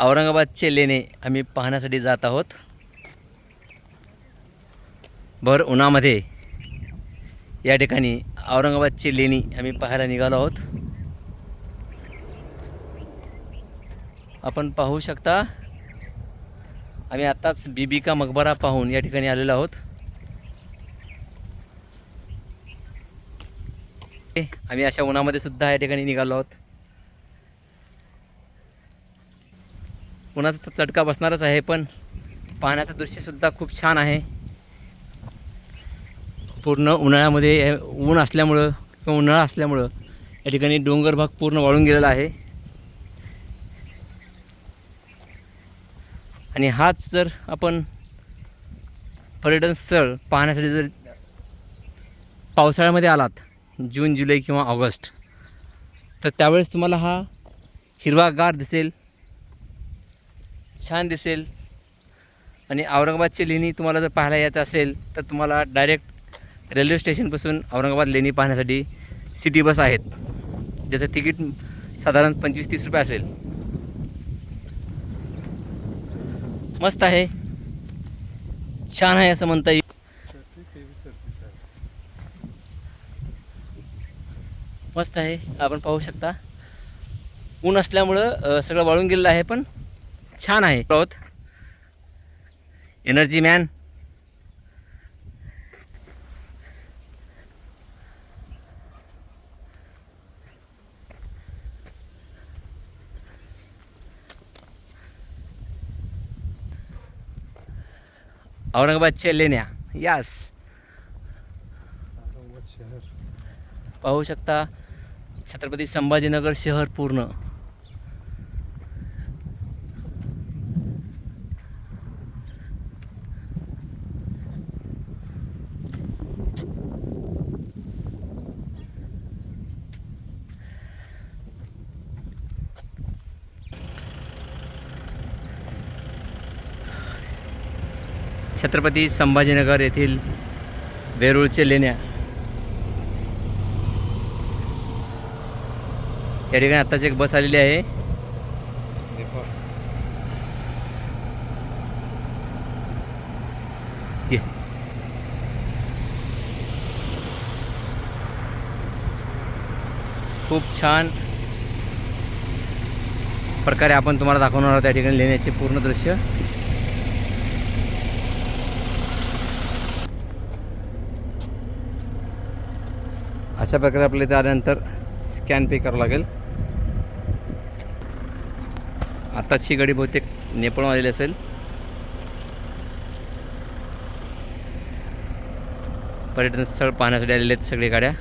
औरंगाबादचे लेणे आम्ही पाहण्यासाठी जात आहोत. भर उन्हामध्ये या ठिकाणी औरंगाबादची लेणी आम्ही पाहायला निघालो आहोत. आपण पाहू शकता आम्ही आत्ताच बीबी का मकबरा पाहून या ठिकाणी आलेलो आहोत. आम्ही अशा उन्हामध्ये सुद्धा या ठिकाणी निघालो आहोत. उन्हाचा तर चटका बसणारच आहे पण पाहण्याचं दृश्यसुद्धा खूप छान आहे. पूर्ण उन्हाळ्यामध्ये ऊन असल्यामुळं किंवा उन्हाळा असल्यामुळं या ठिकाणी डोंगर भाग पूर्ण वाळून गेलेला आहे. आणि हाच जर आपण पर्यटन स्थळ पाहण्यासाठी जर पावसाळ्यामध्ये आलात जून जुलै किंवा ऑगस्ट तर त्यावेळेस तुम्हाला हा हिरवागार दिसेल. छान दिसेल. आणि औरंगाबादची लेणी तुम्हाला जर पाहायला यायचं असेल तर तुम्हाला डायरेक्ट रेल्वे स्टेशनपासून औरंगाबाद लेणी पाहण्यासाठी सिटी बस आहेत. ज्याचं तिकीट साधारण पंचवीस तीस रुपये असेल. मस्त आहे. छान आहे असं म्हणता येईल. मस्त आहे. आपण पाहू शकता. ऊन असल्यामुळं सगळं वाळून गेलेलं आहे पण छान आहे. आहोत एनर्जी मॅन औरंगाबादच्या लेण्या. यास पाहू शकता छत्रपती संभाजीनगर शहर पूर्ण. छत्रपती संभाजीनगर येथील वेरूळचे लेण्या. या ठिकाणी आत्ताच एक बस आलेली आहे. खूप छान प्रकारे आपण तुम्हाला दाखवणार आहोत त्या ठिकाणी लेण्याचे पूर्ण दृश्य. अशा प्रकारे आपल्याला इथे आल्यानंतर स्कॅन पे करावं लागेल. आताची गाडी बहुतेक नेपाळ आलेली असेल. पर्यटन स्थळ पाहण्यासाठी आलेले आहेत सगळे गाड्या.